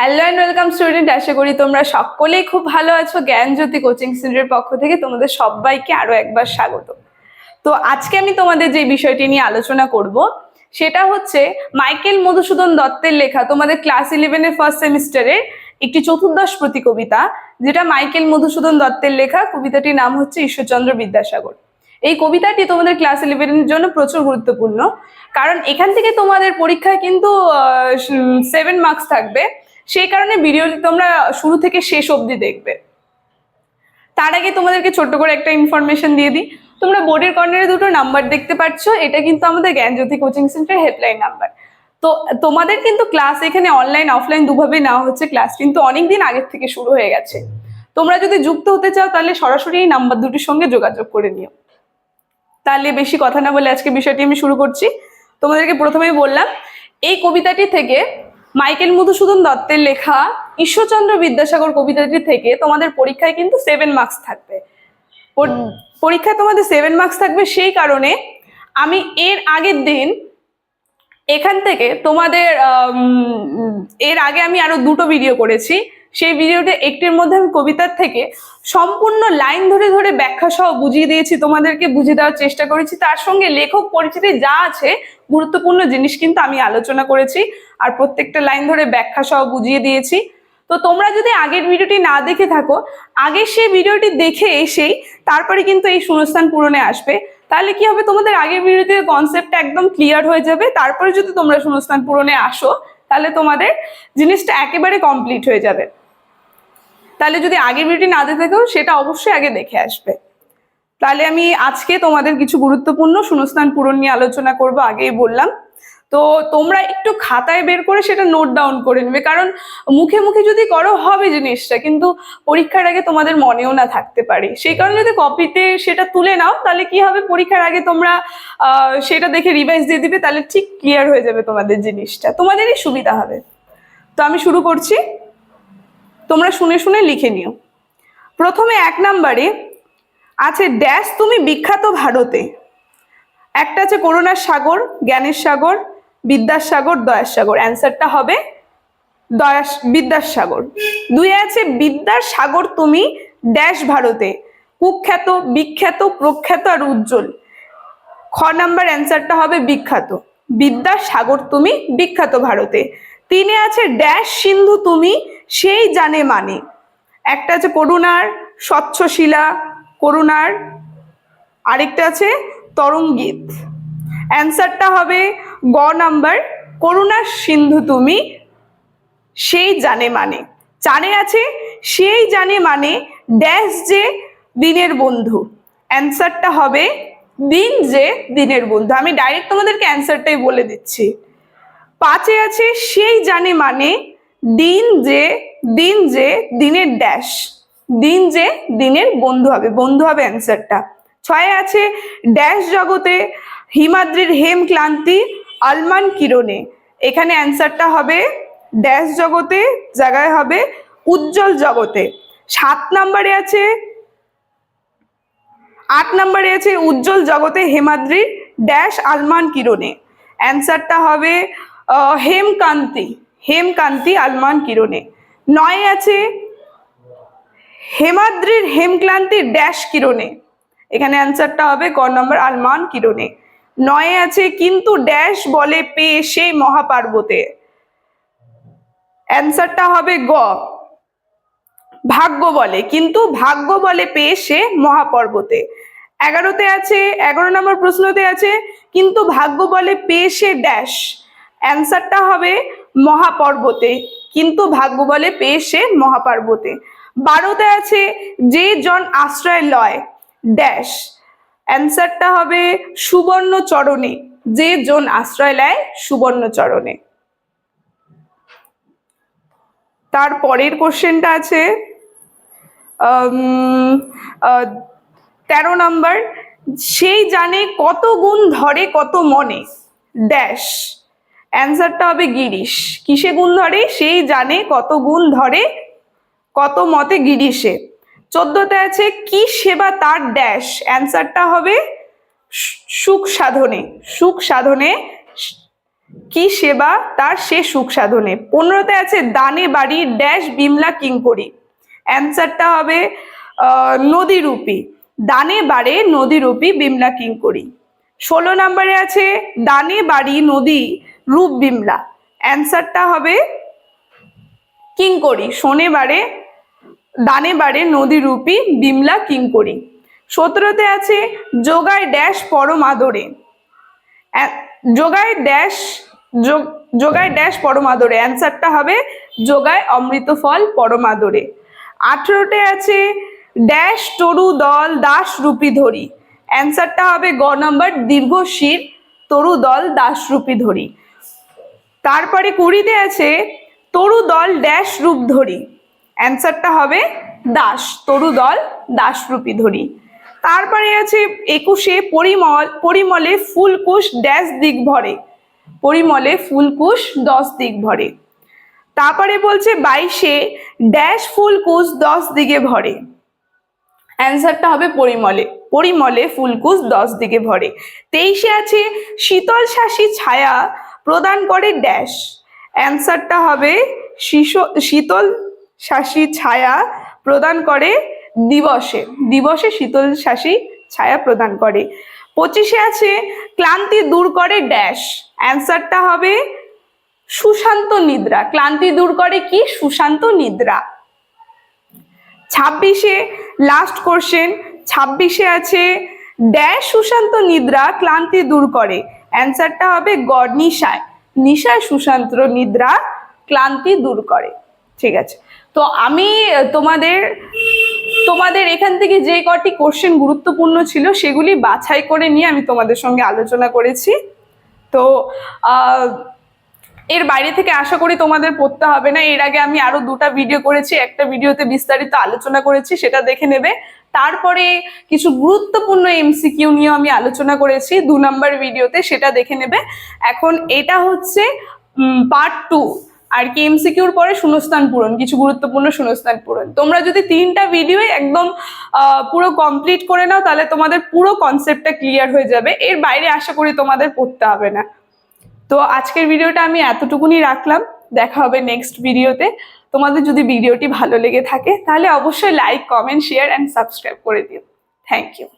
Hello and welcome student আশা করি তোমরা সকলেই খুব ভালো আছো। জ্ঞানজ্যোতি কোচিং সেন্টারের পক্ষ থেকে তোমাদের সবাইকে আরও একবার স্বাগত। তো আজকে আমি তোমাদের যে বিষয়টি নিয়ে আলোচনা করব, সেটা হচ্ছে মাইকেল মধুসূদন দত্তের লেখা, তোমাদের ক্লাস ইলেভেনের ফার্স্ট সেমিস্টারের একটি চতুর্দশ প্রতি কবিতা, যেটা মাইকেল মধুসূদন দত্তের লেখা। কবিতাটির নাম হচ্ছে ঈশ্বরচন্দ্র বিদ্যাসাগর। এই কবিতাটি তোমাদের ক্লাস ইলেভেনের জন্য প্রচুর গুরুত্বপূর্ণ, কারণ এখান থেকে তোমাদের পরীক্ষায় কিন্তু সেভেন মার্কস থাকবে। সেই কারণে ভিডিওটি তোমরা শুরু থেকে শেষ অবধি দেখবে। তার আগে তোমাদেরকে ছোট্ট করে একটা ইনফরমেশন দিয়ে দিই। তোমরা বোর্ডের কর্নারে দুটো নাম্বার দেখতে পাচ্ছ, এটা কিন্তু আমাদের Gyanjyoti coaching centre helpline number তো, তোমাদের কিন্তু ক্লাস এখানে অনলাইন অফলাইন দুভাবে নেওয়া হচ্ছে। ক্লাস কিন্তু অনেক দিন আগের থেকে শুরু হয়ে গেছে। তোমরা যদি যুক্ত হতে চাও, তাহলে সরাসরি এই নাম্বার দুটির সঙ্গে যোগাযোগ করে নিও। তাহলে বেশি কথা না বলে আজকে বিষয়টি আমি শুরু করছি। তোমাদেরকে প্রথমেই বললাম, এই কবিতাটি থেকে মাইকেল মধুসূদন দত্তের লেখা ঈশ্বরচন্দ্র বিদ্যাসাগর কবিতাটি থেকে তোমাদের পরীক্ষায় কিন্তু সেভেন মার্কস থাকবে। পরীক্ষায় তোমাদের সেভেন মার্কস থাকবে সেই কারণে আমি এর আগের দিন এখান থেকে তোমাদের এর আগে আমি আরও দুটো ভিডিও করেছি। সেই ভিডিওতে একটির মধ্যে আমি কবিতার থেকে সম্পূর্ণ লাইন ধরে ধরে ব্যাখ্যা সহ বুঝিয়ে দিয়েছি তোমাদেরকে বুঝিয়ে দেওয়ার চেষ্টা করেছি। তার সঙ্গে লেখক পরিচিতি যা আছে গুরুত্বপূর্ণ জিনিস কিন্তু আমি আলোচনা করেছি। আর প্রত্যেকটা লাইন ধরে ব্যাখ্যা সহ বুঝিয়ে দিয়েছি। তো তোমরা যদি আগের ভিডিওটি না দেখে থাকো, আগে সেই ভিডিওটি দেখে এসেই তারপরে কিন্তু এই শূন্যস্থান পূরণে আসবে। তাহলে কি হবে? তোমাদের আগের ভিডিওতে কনসেপ্টটা একদম ক্লিয়ার হয়ে যাবে। তারপরে যদি তোমরা শূন্যস্থান পূরণে আসো, তাহলে তোমাদের জিনিসটা একেবারে কমপ্লিট হয়ে যাবে। তাহলে যদি আগের ভিডিওটি না দেখে থাকো, সেটা অবশ্যই আগে দেখে আসবে। তাহলে আমি আজকে তোমাদের কিছু গুরুত্বপূর্ণ শূন্যস্থান পূরণ নিয়ে আলোচনা করব, আগেই বললাম। তো তোমরা একটু খাতায় বের করে সেটা নোট ডাউন করে নেবে। কারণ মুখে মুখে যদি করো, হবে জিনিসটা, কিন্তু পরীক্ষার আগে তোমাদের মনেও না থাকতে পারে। সেই কারণে যদি কপিতে সেটা তুলে নাও, তাহলে কি হবে? পরীক্ষার আগে তোমরা সেটা দেখে রিভাইজ দিয়ে দিবে, তাহলে ঠিক ক্লিয়ার হয়ে যাবে তোমাদের জিনিসটা। তোমাদেরই সুবিধা হবে। তো আমি শুরু করছি। তোমরা শুনে শুনে লিখে নিও। প্রথমে এক নাম্বারে আছে, ড্যাশ তুমি বিখ্যাত ভারতে। একটা আছে করুণার সাগর, জ্ঞানের সাগর। বিদ্যার দয়াসাগর। অ্যান্সারটা হবে দয়াস বিদ্যার সাগর দুই আছে, বিদ্যাসাগর তুমি ড্যাশ ভারতে। কুখ্যাত, বিখ্যাত, প্রখ্যাত আর উজ্জ্বল। খ নাম্বার অ্যান্সারটা হবে বিখ্যাত। বিদ্যাসাগর তুমি বিখ্যাত ভারতে। তিনে আছে ড্যাশ সিন্ধু তুমি সেই জানে মানে। একটা আছে করুণার, স্বচ্ছশিলা, করুণার। আরেকটা আছে তরঙ্গিত। অ্যান্সারটা হবে গ নাম্বার করুণার সিন্ধু তুমি, সেই জানে মানে। চারে আছে, সেই জানে মানে ড্যাশ যে দিনের বন্ধু। অ্যান্সারটা হবে, দিন যে দিনের বন্ধু। আমি ডাইরেক্ট তোমাদেরকে অ্যান্সারটাই বলে দিচ্ছি। পাঁচে আছে, সেই জানে মানে দিন যে দিন যে দিনের ড্যাশ দিন যে দিনের বন্ধু হবে বন্ধু হবে অ্যান্সারটা ছয়ে আছে ড্যাশ জগতে হিমাদ্রির হেম ক্লান্তি আলমান কিরণে। এখানে অ্যান্সারটা হবে ড্যাশ জগতে, জায়গায় হবে উজ্জ্বল জগতে। সাত নম্বরে আছে, আট নম্বরে আছে উজ্জ্বল জগতে হেমাদ্রির ড্যাশ আলমান কিরণে। অ্যান্সারটা হবে হেমকান্তি হেমকান্তি আলমান কিরণে। নয় আছে, হেমাদ্রির হেমক্লান্তির ড্যাশ কিরণে। এখানে অ্যান্সারটা হবে ক নম্বর আলমান কিরণে। নয়ে আছে, কিন্তু ড্যাশ বলে পেয়ে সেই মহাপার্বতে। অ্যান্সারটা হবে গ। ভাগ্য বলে, কিন্তু ভাগ্য বলে পেয়ে সে মহাপর্বতে। এগারোতে আছে, এগারো নম্বর প্রশ্নতে আছে, কিন্তু ভাগ্য বলে পেয়ে সে ড্যাশ অ্যান্সারটা হবে মহাপর্বতে, কিন্তু ভাগ্য বলে পেয়ে সে মহাপার্বতে। বারোতে আছে, যে জন আশ্রয় লয় ড্যাশ অ্যান্সারটা হবে সুবর্ণ চরণে যে জন আশ্রয় লয় সুবর্ণ চরণে তার পরের কোশ্চেনটা আছে তেরো নাম্বার, সেই জানে কত গুণ ধরে কত মনে? ড্যাশ। অ্যান্সারটা হবে গিরিশ। কিসে গুণ ধরে? সেই জানে কত গুণ ধরে কত মতে গিরিশে। চোদ্দতে আছে, কি সেবা তার ড্যাশ? অ্যান্সারটা হবে, সুখ সাধনে। সুখ সাধনে, কি সেবা তার সে সুখ সাধনে? পনেরোতে আছে, দানে বাড়ি, ড্যাশ, বিমলা, কিঙ্করি। অ্যান্সারটা হবে নদীরূপী। দানে বাড়ে, নদীরূপী, বিমলা, কিঙ্করি। ষোলো নম্বরে আছে, দানে বাড়ি, নদী, রূপ বিমলা। অ্যান্সারটা হবে, কিঙ্করি। শোনে বাড়ে দানে বাড়ে নদীরূপী বিমলা কিঙ্করি। সতেরোতে আছে যোগায় ড্যাশ পরম আদরে যোগায় ড্যাশ যোগ- যোগায় ড্যাশ পরম আদরে অ্যান্সারটা হবে যোগায় অমৃত ফল পরম আদরে আঠেরোতে আছে ড্যাশ তরু দল দাস রূপী ধরি। অ্যান্সারটা হবে গ নম্বর দীর্ঘ শির তরু দল দাস রূপী ধরি। তারপরে কুড়িতে আছে তরু দল ড্যাশ রূপ ধরি। অ্যান্সারটা হবে দাস, তরু দল, দাস রূপী ধরি তারপরে আছে একুশে পরিমল, পরিমলে ফুলকুশ ড্যাশ দিক ভরে। পরিমলে ফুলকুশ দশ দিক ভরে। তারপরে বলছে বাইশে ড্যাশ ফুলকুশ দশ দিকে ভরে। অ্যান্সারটা হবে পরিমলে পরিমলে ফুলকুশ দশ দিকে ভরে। তেইশে আছে শীতল শাসী ছায়া প্রদান করে ড্যাশ। অ্যান্সারটা হবে শীতল শাসী ছায়া প্রদান করে দিবসে। দিবসে শীতল শাসী ছায়া প্রদান করে। পঁচিশে আছে, ক্লান্তি দূর করে ড্যাশ। অ্যান্সারটা হবে সুশান্ত নিদ্রা। ক্লান্তি দূর করে কি? সুশান্ত নিদ্রা। ছাব্বিশে লাস্ট কোশ্চেন ছাব্বিশে আছে, ড্যাশ সুশান্ত নিদ্রা ক্লান্তি দূর করে। অ্যান্সারটা হবে গড নিশায়। নিশায় সুশান্ত নিদ্রা ক্লান্তি দূর করে। ঠিক আছে। তো আমি তোমাদের তোমাদের এখান থেকে যে কটি কোশ্চেন গুরুত্বপূর্ণ ছিল সেগুলি বাছাই করে নিয়ে আমি তোমাদের সঙ্গে আলোচনা করেছি। তো এর বাইরে থেকে আশা করি তোমাদের পড়তে হবে না। এর আগে আমি আরও দুটা ভিডিও করেছি। একটা ভিডিওতে বিস্তারিত আলোচনা করেছি, সেটা দেখে নেবে। তারপরে কিছু গুরুত্বপূর্ণ এমসিকিউ নিয়ে আমি আলোচনা করেছি দু নম্বর ভিডিওতে সেটা দেখে নেবে। এখন এটা হচ্ছে পার্ট টু আর কি এমসিকিউর পরে শূন্যস্থান পূরণ, কিছু গুরুত্বপূর্ণ শূন্যস্থান পূরণ। তোমরা যদি তিনটা ভিডিও একদম পুরো কমপ্লিট করে নাও, তাহলে তোমাদের পুরো কনসেপ্টটা ক্লিয়ার হয়ে যাবে। এর বাইরে আশা করি তোমাদের পড়তে হবে না। তো আজকের ভিডিওটা আমি এতটুকুনি রাখলাম। দেখা হবে নেক্সট ভিডিওতে তোমাদের যদি ভিডিওটি ভালো লেগে থাকে, তাহলে অবশ্যই like comment share and subscribe করে দিও। Thank you